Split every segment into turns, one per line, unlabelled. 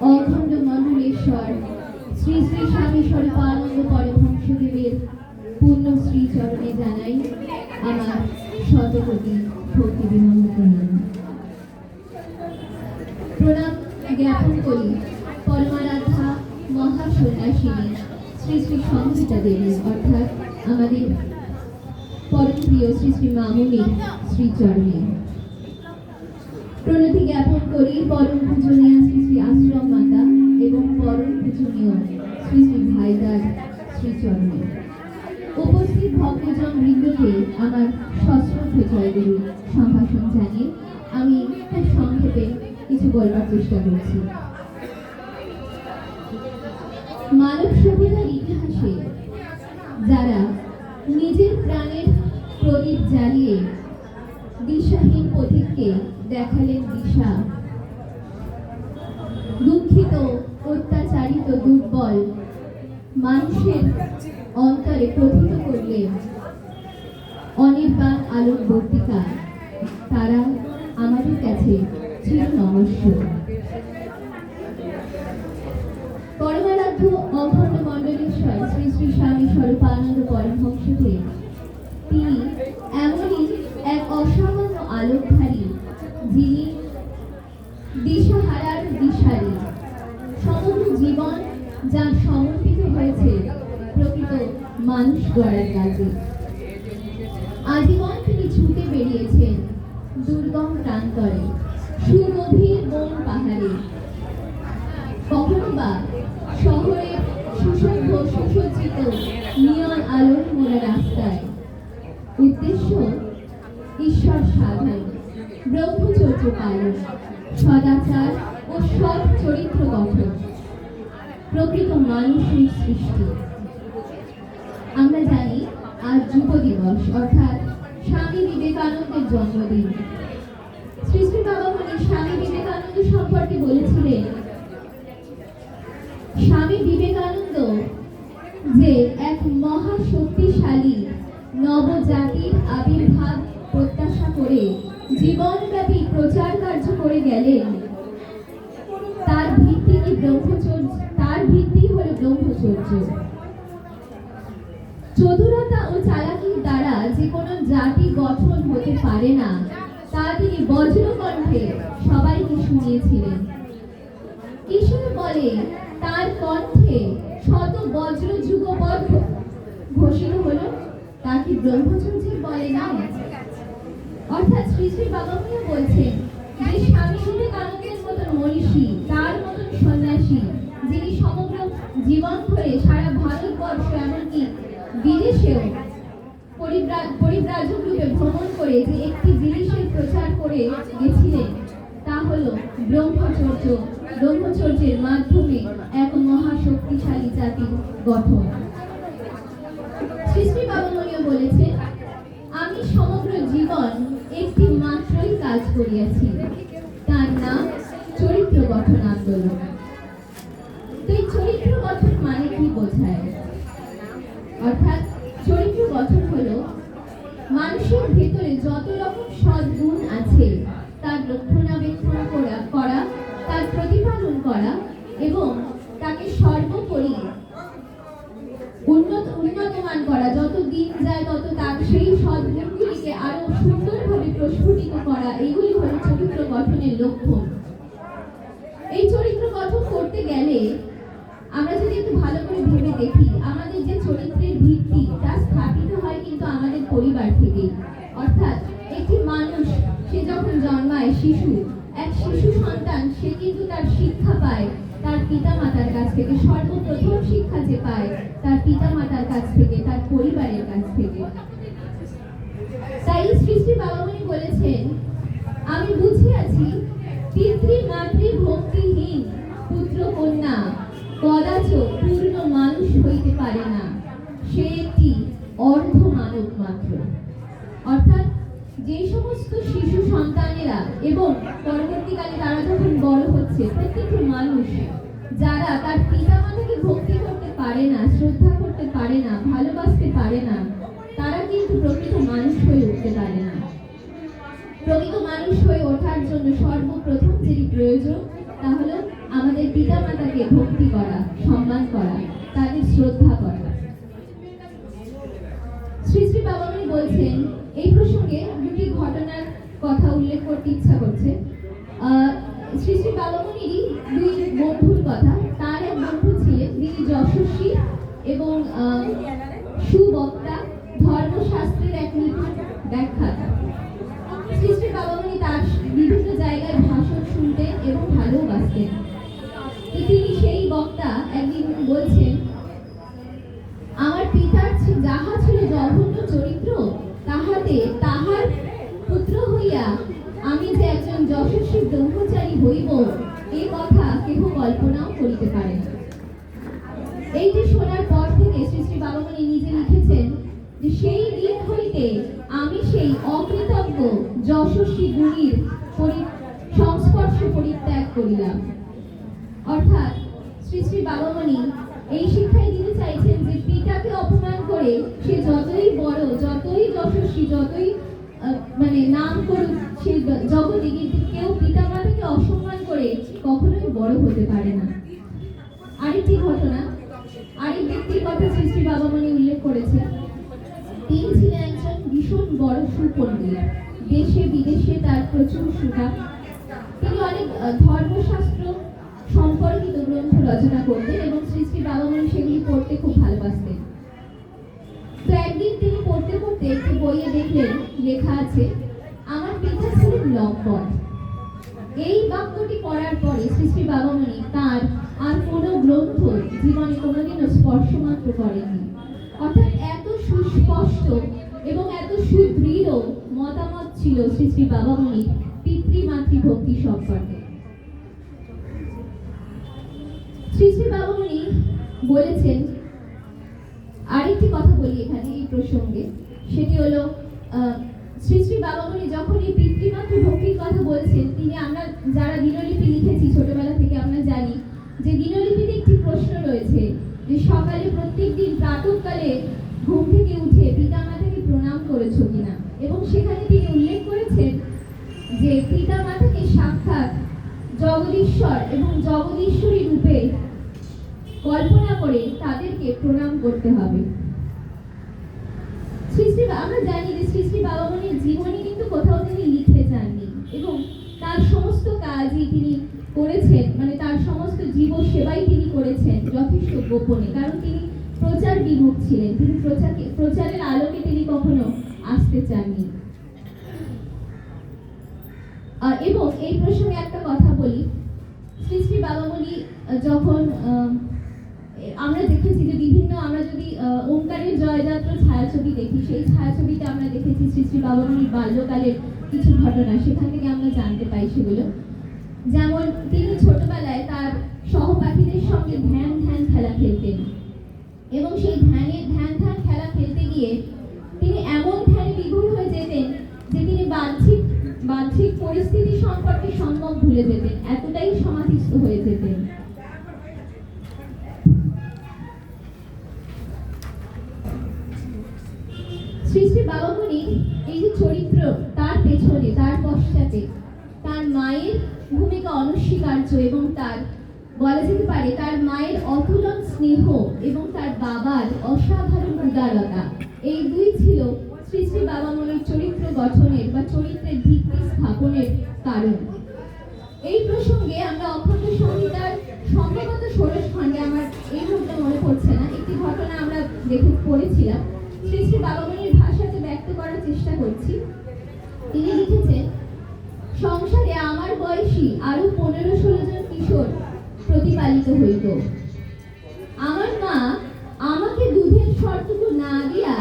অখণ্ড মণ্ডলেশ্বর শ্রী শ্রী স্বামী স্বরূপানন্দ পরমহংসদেবের পূর্ণ শ্রী চরণে জানাই আমার শতকোটি ভক্তি বিনম্র প্রণাম প্রণাম জ্ঞাপন করি পরমারাধ্যা মহাসন্ন্যাসিনী শ্রী শ্রী সংহিতা দেবী, অর্থাৎ আমাদের পরম প্রিয় শ্রী শ্রী মামুনির শ্রীচরণে। প্রণতি জ্ঞাপন করি, পরম পূজনীয় শ্রী শ্রী আশ্রম মাতা এবং পরম পূজনীয় শ্রী শ্রী ভাইদার শ্রীচরণে। উপস্থিত ভক্তজন বৃন্দকে আমার সশ্রদ্ধ জয়গুরু সম্ভাষণ জানিয়ে আমি খুব সংক্ষেপে কিছু বলবার চেষ্টা করছি। মানব সভ্যতার ইতিহাসে যারা নিজের প্রাণের দেখালেন দিশা। দুঃখিত, অত্যাচারিত, দুর্বল, মানুষের অন্তরে প্রথিত করলেন অনির্বাণ আলোকবর্তিকা তারা আমাদের কাছে ছিল নমস্য। পরমারাধ্য অখণ্ড মণ্ডলেশ্বর শ্রী শ্রী স্বামী স্বরূপানন্দ পরমহংসদেব, তিনি এমনই এক অসামান্য আলোকধারী যিনি দিশাহারার দিশারি। সমগ্র জীবন যা সমর্পিত হয়েছে প্রকৃত মানুষ গড়ার কাজে। আজীবন তিনি ছুটে বেরিয়েছেন দুর্গম প্রান্তরে, সুগভীর বন পাহাড়ে। সদাচার ও সৎ চরিত্র গঠন। প্রকৃত মানুষের সৃষ্টি। আমরা জানি, আজ যুব দিবস, অর্থাৎ স্বামী বিবেকানন্দের জন্মদিন। শ্রী বাবা মনি স্বামী বিবেকানন্দ সম্পর্কে বলেছিলেন, স্বামী বিবেকানন্দ যে এক মহা শক্তিশালী নবজাতির আবির্ভাব প্রত্যাশা করে জীবনব্যাপী প্রচার গেলেন তার ভিত্তি কি ব্রহ্মচর্য তার ভিত্তি হলো ব্রহ্মচর্য চতুরতা ও চালাকির দ্বারা যে কোনো জাতি গঠন হতে পারে না, তা তিনি বজ্রকণ্ঠে সবাইকে শুনিয়েছিলেন। ঈশ্বর বলে, তার কণ্ঠে শত বজ্র যুগপদ ঘোষিত হলো। তা কি ব্রহ্মচর্যের বলে না? অর্থাৎ শ্রী শ্রী বাবা বলছেন স্বামী মতন মনীষী, তার মতন সন্ন্যাসী, যিনি সমগ্র জীবন ধরে সারা ভারতবর্ষ এমনকি বিদেশেও পরিব্রাজক রূপে ভ্রমণ করে যে একটি জিনিসের প্রচার করে গেছিলেন, তা হলো ব্রহ্মচর্য। ব্রহ্মচর্যের মাধ্যমে এক মহা শক্তিশালী জাতি গঠন। শ্রী বাবামণিও বলেছেন, আমি সমগ্র জীবন একটি মাত্রই কাজ করিয়াছি। আন্দোলন তো এই চরিত্র গঠন মানে কি বোঝায়? অর্থাৎ চরিত্র গঠন হলো মানুষের ভেতরে যত রকম সদ্গুণ আছে, তার রক্ষণাবেক্ষণ করা করা, তার প্রতিপালন করা এবং তাকে সর্বোপরি উন্নত, উন্নতমান করা, যত দিন যায় তত তার সেই সদ্গুণগুলিকে আরও সুন্দরভাবে প্রস্ফুটিত করা, এগুলি হলো চরিত্র গঠনের লক্ষণ। এই চরিত্র গঠন করতে গেলে আমরা যদি একটু ভালো করে ভেবে দেখি, আমাদের যে চরিত্রের ভিত্তি, তা স্থাপিত হয় কিন্তু আমাদের পরিবার থেকেই। অর্থাৎ একটি মানুষ, সে যখন জন্মায় শিশু, এক শিশু সন্তান, সে কিন্তু তার শিক্ষা পায়, তার পিতা মাতার কাছ থেকে। সর্বপ্রথম শিক্ষা যে পায়, তার পিতা মাতার কাছ থেকে, তার পরিবারের কাছ থেকে। তাই শ্রী শ্রী বাবামণি বলেছেন, আমি বুঝিয়াছি পুত্র মানুষ হইতে পারে না। মানব মাত্র। অর্থাৎ সমস্ত শিশু সন্তানেরা এবং পরবর্তীকালে তারা যখন বড় হচ্ছে মানুষ যারা তার ভক্তি করতে পারে না, শ্রদ্ধা করতে পারে না, ভালোবাসতে পারে না, তারা কিন্তু প্রকৃত মানুষ হয়ে উঠতে পারে না। প্রকৃত মানুষ হয়ে ওঠার জন্য সর্বপ্রথম যেটি প্রয়োজন তা হলো আমাদের পিতা গুরুজনকে ভক্তি করা, সম্মান করা, তাদের শ্রদ্ধা করা। শ্রী শ্রী বাবামণি বলছেন, এই প্রসঙ্গে দুটি ঘটনার কথা উল্লেখ করতে ইচ্ছা করছে। শ্রী শ্রী বাবামণিরই দুই বন্ধুর কথা। তার এক বন্ধু ছিলেন, যিনি যশস্বী এবং সুবক্তা, ধর্মশাস্ত্রের এক নিপুণ ব্যাখ্যাতা বাবামণি তার বিভিন্ন জায়গায় ভাষণ শুনতেন এবং ভালোবাসতেন। তিনি সেই বক্তা একদিন বলছেন, আমার পিতার যাহা ছিল জঘন্য চরিত্র, তাহাতে তাহার পুত্র হইয়া আমি যে একজন যশস্বী ব্রহ্মচারী হইব, এ কথা কেহ কল্পনাও করিতে পারে এইটি শোনার পর থেকে শ্রী শ্রী বাবামণি নিজে লিখেছেন যে, সেই দিন হইতে আমি সেই অকৃতজ্ঞ যশস্বী গুণীর পরি- সংস্পর্শ পরিত্যাগ করিলাম। অর্থাৎ শ্রী শ্রী বাবামণি এই শিক্ষাই দিতে চাইছেন যে পিতাকে অপমান করে সে যতই বড়, যতই যশস্বী, যতই মানে নাম করুক, সে জগতে কিন্তু কেউ পিতা মাতাকে অসম্মান করে কখনোই বড় হতে পারে না। আরেকটি ঘটনা আরেক ব্যক্তির কথা শ্রী শ্রী বাবামণি উল্লেখ করেছে তিনি ছিলেন একজন ভীষণ বড় সুপণ্ডিত। দেশে, বিদেশে তার প্রচুর সুনাম। তিনি অনেক ধর্মশাস্ত্র সম্পর্কিত গ্রন্থ রচনা করতেন এবং শ্রী শ্রী বাবা বাবামণি সেগুলি পড়তে খুব ভালোবাসতেন। তো একদিন তিনি পড়তে পড়তে একটি বইয়ে দেখলেন, লেখা আছে, আমার পিতা ছিলেন লম্পট। এই বাক্যটি পড়ার পরে শ্রী শ্রী বাবামণি তার আর কোনো গ্রন্থ জীবনে কোনোদিনও স্পর্শমাত্র করেনি অর্থাৎ এত সুস্পষ্ট এবং এত সুদৃঢ় ছিল শ্রী শ্রী বাবামণির পিতৃমাতৃ ভক্তি সম্পর্কে। শ্রী শ্রী বাবামণি বলেছেন, আরেকটি কথা বলি এখানে এই প্রসঙ্গে, সেটি হলো শ্রী শ্রী বাবামণি যখন এই পিতৃমাতৃ ভক্তির কথা বলছেন, তিনি আমরা যারা দিনলিপি লিখেছি ছোটবেলা থেকে আমরা জানি যে দিনলিপিতে একটি প্রশ্ন রয়েছে যে সকালে প্রত্যেকদিন প্রাতঃকালে ঘুম থেকে উঠে পিতামাতাকে প্রণাম করেছ কিনা? এবং সেখানে তিনি উল্লেখ করেছেন যে পিতামাতাকে সাক্ষাৎ জগদীশ্বর এবং জগদীশ্বরী রূপে কল্পনা করে তাদেরকে প্রণাম করতে হবে। শ্রী আমরা জানি যে শ্রী বাবামণির জীবনী কিন্তু কোথাও তিনি লিখে যাননি এবং তার সমস্ত কাজই তিনি করেছেন মানে তার সমস্ত জীব সেবাই তিনি করেছেন যথেষ্ট গোপনে। কারণ তিনি প্রচার বিমুখ ছিলেন। তিনি প্রচারকে, প্রচারের আলোকে তিনি কখনো আসতে চাননি এবং এই প্রসঙ্গে একটা কথা বলি। শ্রী শ্রী বাবামণি যখন আমরা দেখেছি যে বিভিন্ন আমরা যদি আহ, ওঙ্কারের জয়যাত্রা ছায়াছবি দেখি সেই ছায়াছবিতে আমরা দেখেছি শ্রী শ্রী বাবামণির বাল্যকালের কিছু ঘটনা। সেখান থেকে আমরা জানতে পাই সেগুলো। যেমন তিনি ছোটবেলায় তার সহপাঠীদের সঙ্গে ধ্যান ধ্যান খেলা খেলতেন। এবং সেই ধ্যানের ধ্যান ধ্যান খেলা খেলতে গিয়ে তিনি এমন ধ্যানে বিভোর হয়ে যেতেন যে তিনি বাহ্যিক বাহ্যিক পরিস্থিতি সম্পর্কে সম্যক ভুলে যেতেন, এতটাই সমাধিস্থ হয়ে যেতেন। শ্রী শ্রী বাবামণির এই যে চরিত্র, তার পেছনে, তার পশ্চাতে, তার মায়ের ভূমিকা অনস্বীকার্য এবং তার, বলা যেতে পারে, তার মায়ের অতুলন স্নেহ এবং তার বাবার অসাধারণ উদারতা। এই দুই ছিল শ্রী শ্রী বাবামণির চরিত্র গঠনের বা চরিত্রের ভিত্তি স্থাপনের কারণ। এই প্রসঙ্গে আমরা অখণ্ড সংহিতার সম্ভবত ষোড়শ খণ্ডে আমার এই মুহূর্তে মনে পড়ছে না। একটি ঘটনা আমরা দেখে পড়েছিলাম। শ্রী শ্রী বাবামণির ভাষাতে ব্যক্ত করার চেষ্টা করছি। তিনি লিখেছেন, সংসারে আমার বয়সী আরও পনেরো ষোলো জন কিশোর প্রতিপালিত হইত। আমার মা আমাকে দুধের শর্তটুকু না দিয়া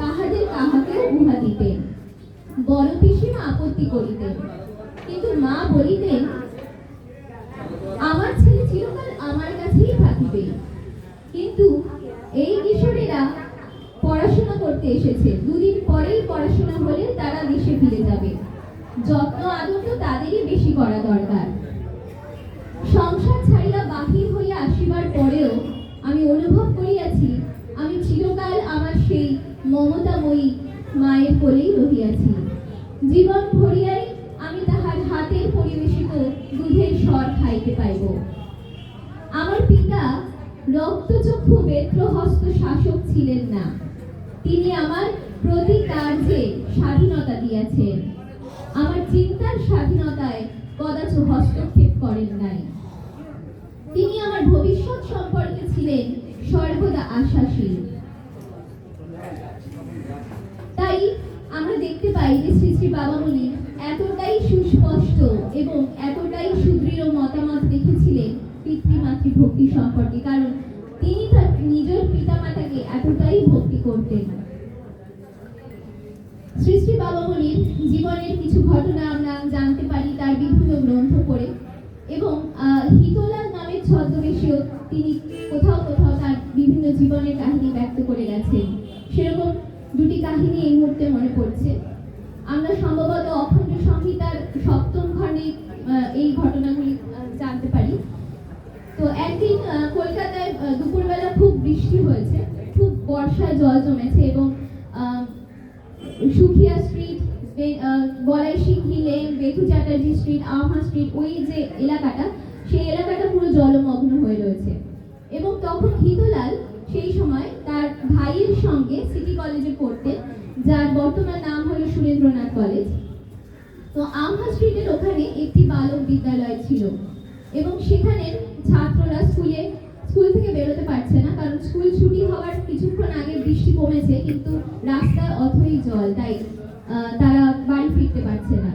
তাহাদের কাহাকেও উহা দিতেন বড় পিসিমা আপত্তি করিতেন। কিন্তু মা বলিতেন, আমার ছেলে চিরকাল আমার কাছেই থাকিবে। কিন্তু এই কিশোরেরা পড়াশোনা করতে এসেছে। দুদিন পরেই পড়াশোনা হলে তারা দেশে ফিরে যাবে। যত্ন আদর তো তাদেরই বেশি করা দরকার। সংসার ছাড়িয়া বাহির হইয়া আসিবার পরেও আমি অনুভব করিয়াছি, আমি চিরকাল আমার সেই মমতাময়ী মায়ের কোলেই রহিয়াছি। জীবন ভরিয়াই আমি তাহার হাতের পরিবেশিত দুধের স্বর খাইতে পাইব। আমার পিতা রক্তচক্ষু বেত্রহস্ত শাসক ছিলেন না। তিনি আমার প্রতি কার্যে স্বাধীনতা দিয়েছেন, আমার চিন্তার স্বাধীনতায় কদাচ হস্তক্ষেপ করেন নাই। তিনি আমার ভবিষ্যৎ সম্পর্কে ছিলেন সর্বদা আশাশীল। তাই আমরা দেখতে পাই যে শ্রী শ্রী বাবামণি এতটাই সুস্পষ্ট এবং এতটাই সুদৃঢ় মতামত রেখেছিলেন পিতৃমাতৃ ভক্তি সম্পর্কে। কারণ তিনি তার নিজের পিতামাতাকে এতটাই ভক্তি করতেন। শ্রী শ্রী বাবামণির জীবনের কিছু ঘটনা আমরা জানতে পারি তার বিভিন্ন গ্রন্থ পড়ে এবং হিতলাল নামের ছদ্মবেশেও তিনি কোথাও কোথাও তার বিভিন্ন জীবনের কাহিনী ব্যক্ত করে গেছেন। সেরকম দুটি কাহিনী এই মুহূর্তে মনে পড়ছে। আমরা সম্ভবত অখণ্ড সংহিতার সপ্তম খণ্ডে এই ঘটনাগুলি জানতে পারি। তো একদিন কলকাতায় দুপুরবেলা খুব বৃষ্টি হয়েছে খুব বর্ষায় জল জমেছে এবং সুখিয়া স্ট্রিট বে- আহ, গলাই সিংহি লেন বেথু চ্যাটার্জি স্ট্রিট আমহা স্ট্রিট ওই যে এলাকাটা সেই এলাকাটা পুরো জলমগ্ন হয়ে রয়েছে। এবং তখন হিতলাল সেই সময় তার ভাইয়ের সঙ্গে সিটি কলেজে পড়তেন, যার বর্তমান নাম হলো সুরেন্দ্রনাথ কলেজ। তো আমহা স্ট্রিটের ওখানে একটি বালক বিদ্যালয় ছিল এবং সেখানের ছাত্ররা স্কুলে, স্কুল থেকে বেরোতে পারছে না, কারণ স্কুল ছুটি হওয়ার কিছুক্ষণ আগে বৃষ্টি কমেছে, কিন্তু রাস্তায় অথই জল, তাই তারা বাড়ি ফিরতে পারছে না।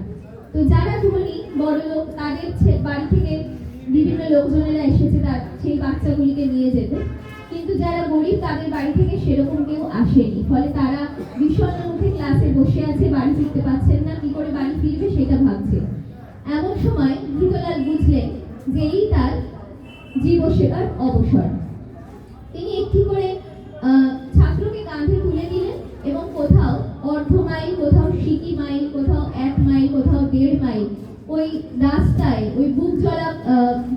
তো যারা ধনী, বড় লোক, তাদের বাড়ি থেকে বিভিন্ন লোকজনেরা এসেছে, তার সেই বাচ্চাগুলিকে নিয়ে যেতে। কিন্তু যারা গরিব, তাদের বাড়ি থেকে সেরকম কেউ আসেনি। ফলে তারা বিষণ্ণ মুখে ক্লাসে বসে আছে, বাড়ি ফিরতে পারছেন না, কি করে বাড়ি ফিরবে সেটা ভাবছে। এমন সময় ভিতলাল বুঝলেন যে এই তার জীবসেবার অবসর। তিনি একটি করে ছাত্রকে কাঁধে তুলে দিলেন এবং কোথাও অর্ধ মাইল, কোথাও সিকি মাইল, কোথাও এক মাইল, কোথাও দেড় মাইল ওই রাস্তায়, ওই বুক জলা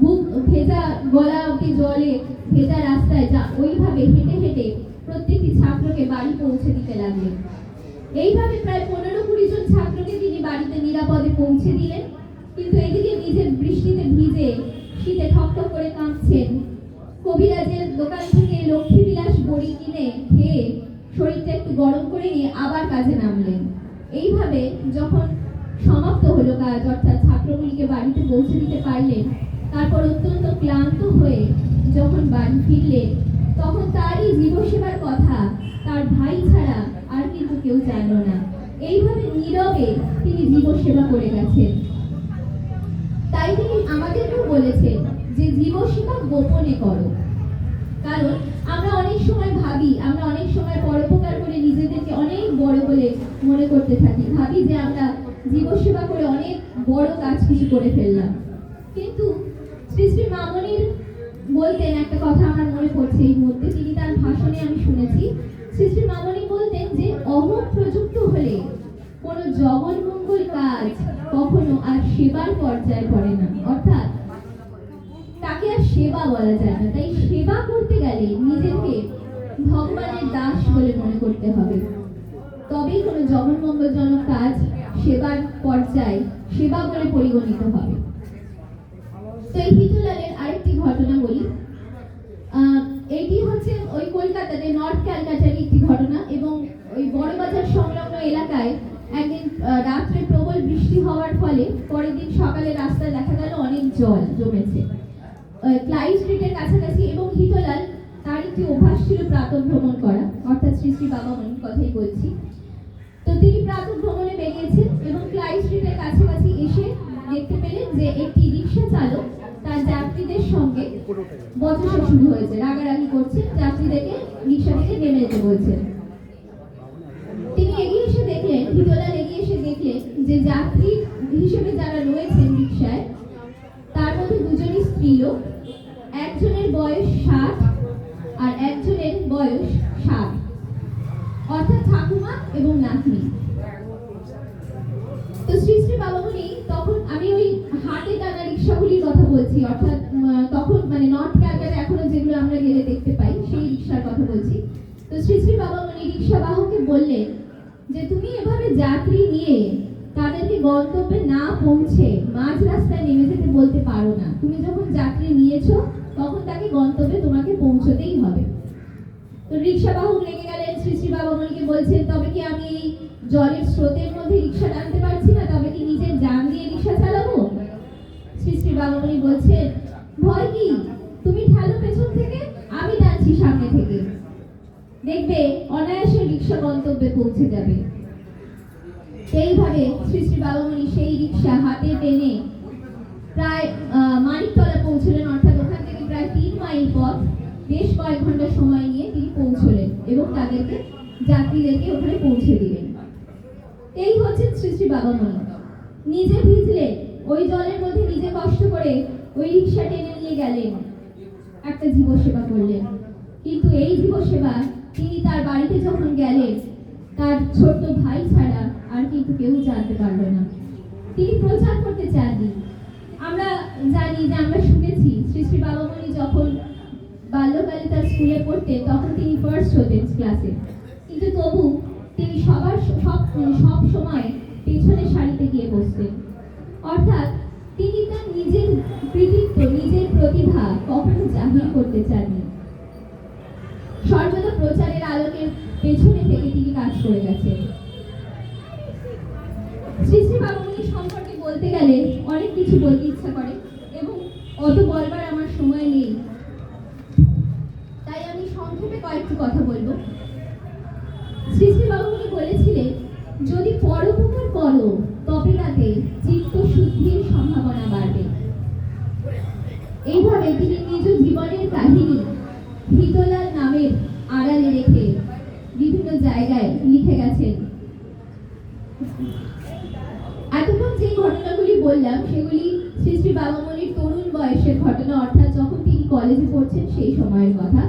বুক ভেজা গলা অব্দি জলে ভেজা রাস্তায় যা ওইভাবে হেঁটে হেঁটে প্রত্যেকটি ছাত্রকে বাড়ি পৌঁছে দিতে লাগলেন। এইভাবে প্রায় পনেরো কুড়ি জন ছাত্রকে তিনি বাড়িতে নিরাপদে পৌঁছে দিলেন। কিন্তু এদিকে নিজের বৃষ্টিতে ভিজে শীতে ঠকঠক করে কাঁপছেন কবিরাজের দোকান থেকে লক্ষ্মী বিলাস বড়ি কিনে খেয়ে শরীরটা একটু গরম করে নিয়ে আবার কাজে নামলেন। এইভাবে যখন সমাপ্ত হলো কাজ, অর্থাৎ ছাত্রগুলিকে বাড়িতে পৌঁছে দিতে পারলেন তারপর অত্যন্ত ক্লান্ত হয়ে যখন বাড়ি ফিরলেন তখন তারই জীবসেবার কথা তার ভাই ছাড়া আর কিন্তু কেউ জানলো না। এইভাবে নীরবে তিনি জীবসেবা করে গেছেন। তাই তিনি আমাদেরকেও বলেছেন যে জীবসেবা গোপনে করো। কারণ আমরা অনেক সময় ভাবি, আমরা অনেক সময় পরোপকার করে নিজেদেরকে অনেক বড় বলে মনে করতে থাকি। ভাবি যে আমরা জীবসেবা করে অনেক বড় কাজ কিছু করে ফেললাম। কিন্তু শ্রী শ্রী মামনির বলতেন, একটা কথা আমার মনে পড়ছে এই মুহূর্তে, তিনি তার ভাষণে আমি শুনেছি, শ্রী শ্রী মামনি বলতেন যে অহং প্রযুক্ত হলে কোনো জগন্মঙ্গল কাজ কখনো আর সেবার পর্যায়ে পড়ে না। অর্থাৎ তাকে আর সেবা বলা যায় না। তাই সেবা করতে গেলে নিজেকে ভগবানের দাস বলে মনে করতে হবে। তবেই কোনো জগন্মঙ্গলজনক কাজ সেবার পর্যায়ে সেবা বলে পরিগণিত হবে। তো এই হিতুলালের আরেকটি ঘটনা বলি এটি হচ্ছে ওই কলকাতাতে নর্থ ক্যালকাটার একটি ঘটনা এবং ওই বড়বাজার সংলগ্ন এলাকায় একদিন রাত্রে প্রবল বৃষ্টি হওয়ার ফলে পরের দিন সকালে রাস্তায় দেখা গেল অনেক জল জমেছে। আহ, ক্লাইভ স্ট্রিটের কাছাকাছি এবং হিতলাল তার একটি অভ্যাস ছিল প্রাতঃ ভ্রমণ করা। অর্থাৎ শ্রী শ্রী বাবা মনির কথাই বলছি। ক্লাইভ স্ট্রিটের কাছাকাছি এসে দেখতে পেলেন যে একটি রিক্সা চালক তার যাত্রীদের সঙ্গে বচসা শুরু হয়েছে, রাগারাগি করছে যাত্রীদেরকে রিক্সা থেকে নেমে যেতে বলছেন তিনি এগিয়ে এসে দেখলেন, হিতলাল এগিয়ে এসে দেখলেন যে যাত্রী হিসেবে যারা রয়েছেন রিক্সায়, তার মধ্যে দুজনই স্ত্রীলোক একজনের বয়স ষাট আর একজনের বয়স ষাট। অর্থাৎ ঠাকুমা এবং নাতনি। বলছি, অর্থাৎ তখন মানে নর্থ ক্যালকাটা এখনও যেগুলো আমরা গেলে দেখতে পাই, সেই রিক্সার কথা বলছি। তো শ্রী শ্রী বাবামণি রিক্সা বাহককে বললেন যে, তুমি এভাবে যাত্রী নিয়ে তাদেরকে গন্তব্যে না পৌঁছে মাঝ রাস্তায় নেমে যেতে বলতে পারো না। তুমি যখন যাত্রী নিয়েছো, তখন তাকে গন্তব্যে তোমাকে পৌঁছতে রিক্সা বাহক রেগে গেলেন, শ্রী শ্রী বাবামণিকে বলছেন, তবে কি আমি এই জলের স্রোতের মধ্যে রিক্সা টানতে পারছি না? তবে কি নিজের জান দিয়ে রিক্সা চালাবো? বাবামণি বলছেন ভয় কি? তুমি ঠেলো পেছন থেকে, আমি টানছি সামনে থেকে। দেখবে, অনায়াসে রিক্সা গন্তব্যে পৌঁছে যাবে। এইভাবে শ্রী শ্রী বাবামণি সেই রিক্সা হাতে টেনে প্রায় মানিকতলা পৌঁছলেন। অর্থাৎ ওখান থেকে প্রায় তিন মাইল পথ, বেশ কয়েক ঘণ্টা সময় নিয়ে তিনি পৌঁছলেন এবং তাদেরকে, যাত্রীদেরকে ওখানে পৌঁছে দিলেন। এই হচ্ছে শ্রী শ্রী বাবামণি। নিজে ভিজলেন ওই জলের মধ্যে নিজে কষ্ট করে ওই রিক্সা টেনে নিয়ে গেলেন। একটা জীব সেবা করলেন। কিন্তু এই জীব সেবা তিনি তার বাড়িতে যখন গেলেন, তার ছোট্ট ভাই ছাড়া আর কিন্তু কেউ জানতে পারল না। তিনি প্রচার করতে চাননি। আমরা জানি যে আমরা শুনেছি, শ্রী শ্রী বাবামণি যখন বাল্যকালে তার স্কুলে পড়তেন, তখন তিনি ফার্স্ট হতেন ক্লাসে কিন্তু তবু তিনি সবার সব সব সময় পেছনের সারিতে গিয়ে বসতেন। অর্থাৎ তিনি তার নিজের কৃতিত্ব, নিজের প্রতিভা কখনো জাহির করতে চাননি। সর্বদা প্রচারের আলোকের পেছনে থেকে তিনি কাজ করে গেছেন। শ্রী শ্রী বাবামণি সম্পর্কে বলতে গেলে অনেক কিছু বলতে ইচ্ছা করে এবং অত বলবার আমার সময় নেই। তাই আমি সংক্ষেপে কয়েকটি কথা বলব। শ্রী শ্রী বাবামণি বলেছিলেন যদি পরোপকার করো তবে তাতে চিত্ত শুদ্ধির সম্ভাবনা বাড়বে এইভাবে তিনি নিজ জীবনের কাহিনী হিতলাল নামের আড়ালে রেখে বিভিন্ন জায়গায় লিখে গেছেন এতক্ষণ যে ঘটনাগুলি বললাম সেগুলি শ্রী শ্রী বাবামণির তরুণ বয়সের ঘটনা অর্থাৎ যখন তিনি কলেজে পড়ছেন সেই সময়ের কথা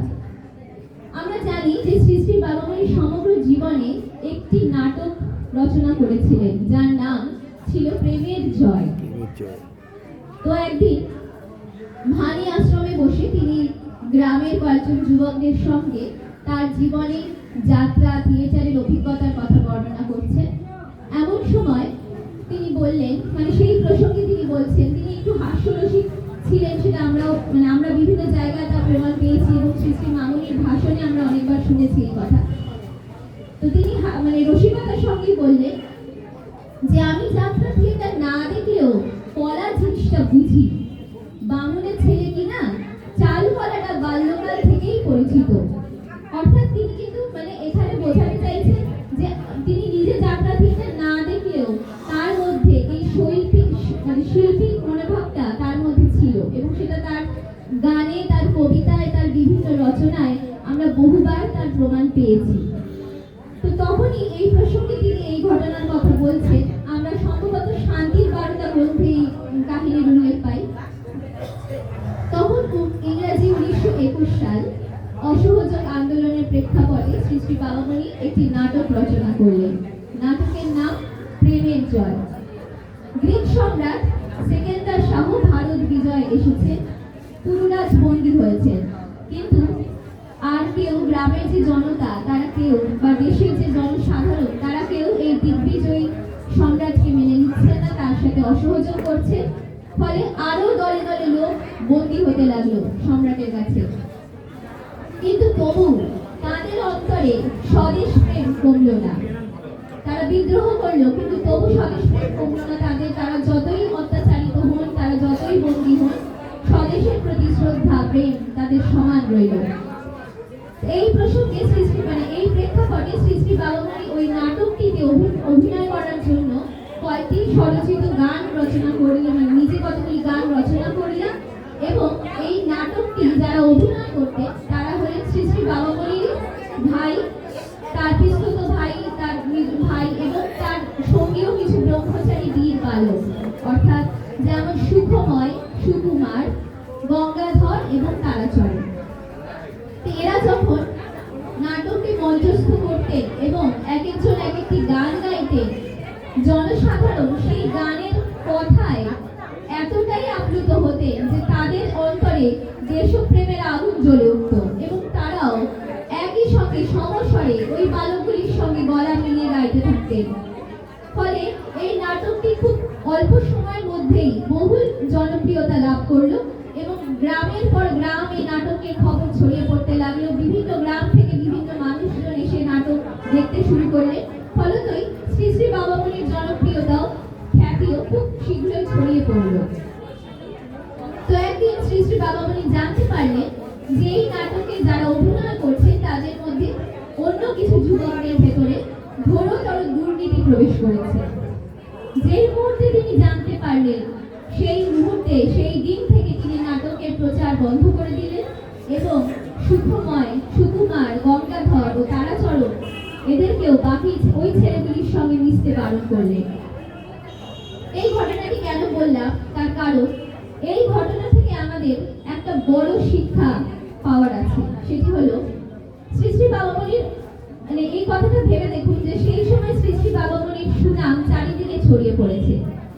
আমরা জানি যে শ্রী শ্রী বাবামণি সমগ্র জীবনে একটি নাটক রচনা করেছিলেন যার নাম ছিল প্রেমের জয় তো একদিন ভানি আশ্রমে বসে তিনি গ্রামের কয়েকজন যুবকদের সঙ্গে তার জীবনে যাত্রা থিয়েটারের অভিজ্ঞতার কথা বর্ণনা করছেন। এমন সময় তিনি বললেন মানে সেই প্রসঙ্গে তিনি বলছেন, তিনি একটু হাস্যরসিক ছিলেন, সেটা আমরাও মানে আমরা বিভিন্ন জায়গায় তার প্রমাণ পেয়েছি এবং শ্রী শ্রী ভাষণে আমরা অনেকবার শুনেছি এই কথা। তো তিনি মানে রসিকতার সঙ্গেই বললেন সাল অসহযোগ আন্দোলনের প্রেক্ষাপটে শ্রী শ্রী বাবামণি একটি নাটক রচনা করলেন। নাটকের নাম প্রেমের জয়। গ্রিক সম্রাট সেকেন্দার শাহ ভারত বিজয় এসেছেন পুরুরাজ বন্দী হয়েছেন। কিন্তু আর কেউ গ্রামের যে জনতা, তারা কেউ বা দেশের যে জনসাধারণ, তারা কেউ এই দিগ্বিজয়ী সম্রাটকে মেনে নিচ্ছে না, তার সাথে অসহযোগ করছে। ফলে আরও দলে দলে লোক বন্দী হতে লাগল সম্রাটের কাছে। কিন্তু তবু তাদের অন্তরে স্বদেশ প্রেম কমলো না। তারা বিদ্রোহ করল, কিন্তু তবু স্বদেশ প্রেম কমলো না। তাদের, তারা যতই অত্যাচারিত হন, তারা যতই বন্দী হন, স্বদেশের প্রতি শ্রদ্ধা, প্রেম তাদের সমান রইল। এই প্রসঙ্গে শ্রী মানে এই প্রেক্ষাপটে শ্রী বাবামণি ওই নাটকটিতে অভি- অভিনয় করার জন্য কয়েকটি স্বরচিত গান রচনা করলেন মানে নিজে কতগুলি গান রচনা করলেন এবং এই নাটকটি যারা অভিনয় করতেন শ্রী বাবামণির ভাই, তার পিস্তত ভাই, তার ভাই এবং তার সঙ্গীও কিছু ব্রহ্মচারী বীর বালক। অর্থাৎ যেমন সুখময়, সুকুমার, গঙ্গাধর এবং তারাচরণ। এরা যখন নাটকটি মঞ্চস্থ করতেন এবং এক একজন এক একটি গান গাইতেন জনসাধারণ সেই গানের কথায় এতটাই আপ্লুত হতেন যে তাদের অন্তরে দেশপ্রেমের আগুন জ্বলে উঠত এবং তারাও একই সঙ্গে সমস্বরে ওই বালকগুলির সঙ্গে গলা মিলিয়ে গাইতে থাকতেন। ফলে এই নাটকটি খুব অল্প সময়ের মধ্যেই বহুল জনপ্রিয়তা লাভ করল এবং গ্রামের পর গ্রাম এই নাটকের খবর ছড়িয়ে পড়তে লাগল। বিভিন্ন গ্রাম থেকে বিভিন্ন মানুষজন এসে নাটক দেখতে শুরু করলেন। ফলতই শ্রী শ্রী বাবামণির জনপ্রিয়তাও খ্যাতিও খুব শীঘ্রই ছড়িয়ে পড়ল। তো একদিন শ্রী শ্রী বাবামণি জানতে পারলেন যে এই নাটকে অন্য কিছু যুবকদের ভেতরে ঘোরতর দুর্নীতি প্রবেশ করেছে। যেই মুহূর্তে তিনি জানতে পারলেন, সেই মুহূর্তে, সেই দিন থেকে তিনি নাটকের প্রচার বন্ধ করে দিলেন এবং সুখময় সুকুমার, গঙ্গাধর ও তারাচরণ এদেরকেও বাকি ওই ছেলেগুলির সঙ্গে মিশতে বারণ করলেন। এই ঘটনাটি কেন বললাম? তার কারণ, এই ঘটনা থেকে আমাদের একটা বড় শিক্ষা পাওয়ার আছে। সেটি হলো শ্রী শ্রী বাবামণির মানে এই কথাটা ভেবে দেখুন যে সেই সময় শ্রী সুনাম চারিদিকে ছড়িয়ে পড়েছে।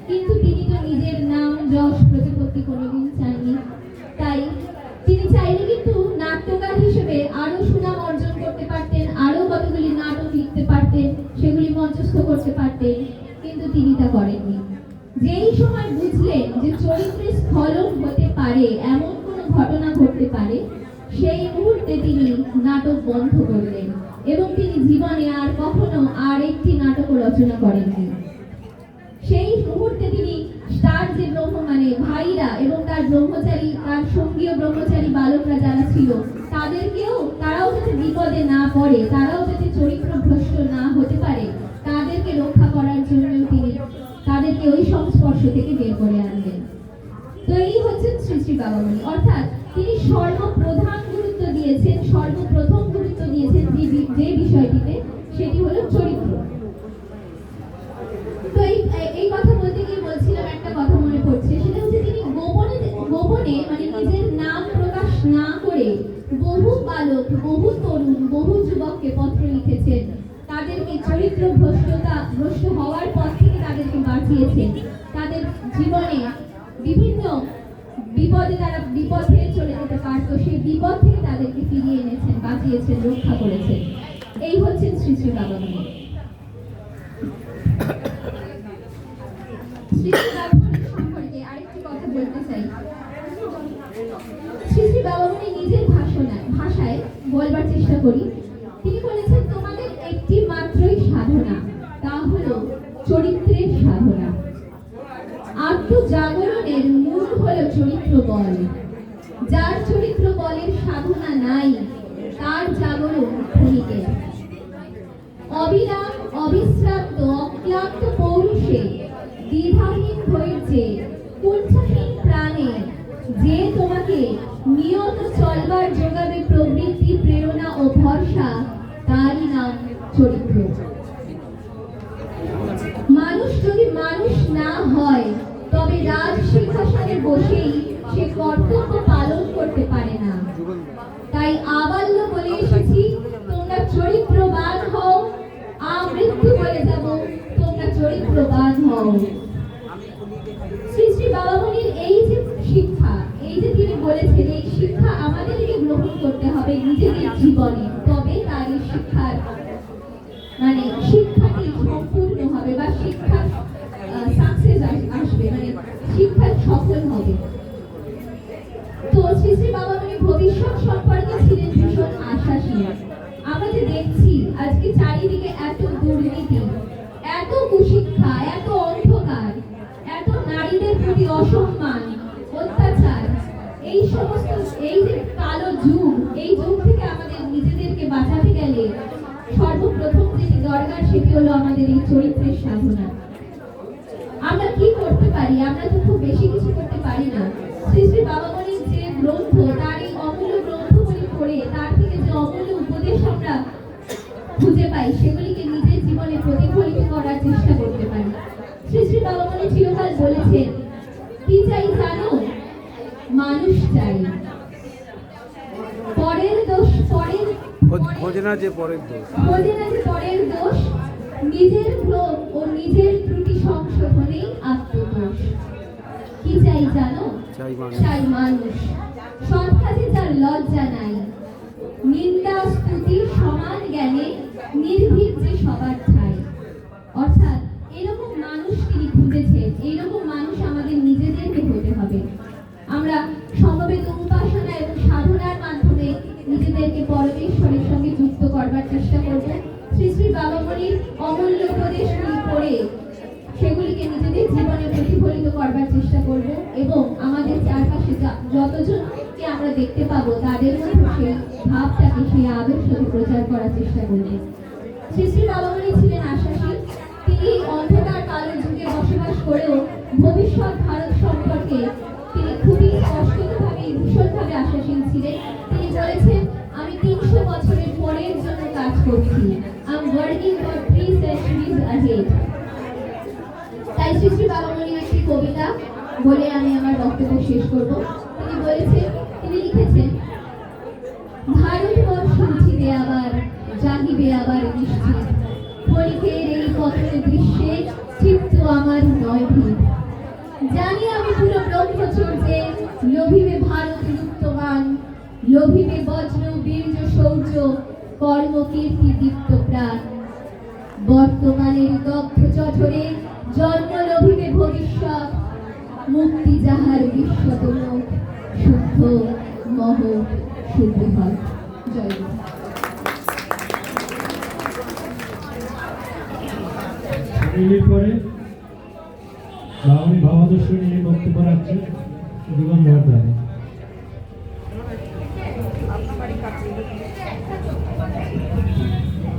কিন্তু তিনি তো নিজের নাম যশ প্রতিপত্তি কোনোদিন চাননি। তাই তিনি চাইলে কিন্তু নাট্যকার হিসেবে সুনাম অর্জন করতে পারতেন কতগুলি নাটক লিখতে পারতেন, সেগুলি মঞ্চস্থ করতে পারতেন, কিন্তু তিনি তা করেননি। যেই সময় বুঝলেন যে চরিত্রে স্খলন হতে পারে, এমন কোনো ঘটনা ঘটতে পারে, সেই মুহূর্তে তিনি নাটক বন্ধ করলেন। এবং তিনি জীবনে আর কখনো আর একটি নাটক রচনা করেননি। সেই মুহূর্তে তিনি তার যে ব্রহ্ম মানে ভাইরা এবং তার ব্রহ্মচারী, তার সঙ্গীয় ব্রহ্মচারী বালকরা যারা ছিল, তাদেরকেও, তারাও যাতে বিপদে না পড়ে, তারাও যাতে চরিত্র ভ্রষ্ট না হতে পারে, তাদেরকে রক্ষা করার জন্য তিনি তাদেরকে ওই সংস্পর্শ থেকে বের করে আনলেন। তো এই হচ্ছেন শ্রী শ্রী বাবামণি। অর্থাৎ তিনি সর্বপ্রধান গুরুত্ব দিয়েছেন, সর্বপ্রথম দিয়েছেন যে যে বিষয়টিতে সেটি হলো চরিত্র তো এই এই কথা বলতে গিয়ে বলছিলাম একটা কথা মনে পড়ছে সেটা হচ্ছে তিনি গোপনে গোপনে মানে নিজের নাম প্রকাশ না করে বহু বালক বহু তরুণ বহু যুবককে পত্র লিখেছেন তাদেরকে চরিত্র ভ্রষ্টতা ভ্রষ্ট হওয়ার পর থেকে তাদেরকে বাঁচিয়েছেন তাদের জীবনে বিভিন্ন বিপদে তারা বিপদ হয়ে চলে যেতে পারতো সেই বিপদ থেকে তাদেরকে ফিরিয়ে এনেছেন বাঁচিয়েছেন রক্ষা করেছেন এই হচ্ছেন শ্রী শ্রী বাবামণি শ্রী শ্রী বাবামণি সম্পর্কে আরেকটি কথা বলতে চাই শ্রী শ্রী বাবামণি নিজের ভাষণায় ভাষায় বলবার সাধনা, তা হলো মূল হলো চরিত্র বল। যার চরিত্র বলের সাধনা নাই, তার জাগরণ ক্ষণিকের। অবিরাম শ্রী দরকার সেটি হলো আমাদের এই চরিত্রের সাধনা। আমরা কি করতে পারি? আমরা তো খুব বেশি কিছু করতে পারি না। শ্রী শ্রী বাবামণির যে গ্রন্থ, তার এই অমূল্য গ্রন্থগুলি পড়ে, তার থেকে যে অমূল্য উপদেশ আমরা খুঁজে পাই, সেগুলিকে নিজের জীবনে প্রতিফলিত করার চেষ্টা করতে পারি। শ্রী শ্রী বাবা বাবামণি চিরকাল বলেছেন, কি চাই জানো? মানুষ চাই পরের দোষ পরের
খোঁজ- খোঁজে না যে পরের দোষ।
খোঁজে না যে পরের দোষ নিজের ভ্রম ও নিজের ত্রুটি সংশোধনেই আত্মদোষ। কি চাই জানো?
চাই মানুষ।
চাই মানুষ। সৎ কাজে যার লজ্জা নাই নিন্দা স্তুতি সমান জ্ঞানে নির্ভীক যে সবার ঠাই। অর্থাৎ এরকম মানুষ তিনি খুঁজেছেন এইরকম তিনি ভারতবর্ষ উঠিবে আবার, জাগিবে আবার নিশ্চিত ক্ষণিকের এই কথন দৃশ্যে চিত্ত আমার নয় ভিড় জানি আমি পুরো ব্রহ্মচর্যে লোভিবে ভারত লুপ্তমান লোভিবে বজ্র, বীর্য শৌর্য কর্মকীর্তি দীপ্ত প্রাণ। বর্তমানের দগ্ধ জঠরে জন্ম লোভিবে ভবিষ্যৎ, মুক্তি যাহার বিশ্বতমুখ শুদ্ধ। মহ সুবৃহৎ জয়
এর পরে বাঙালি ভাবাদর্শ নিয়ে বক্তব্য রাখছেন মহাদান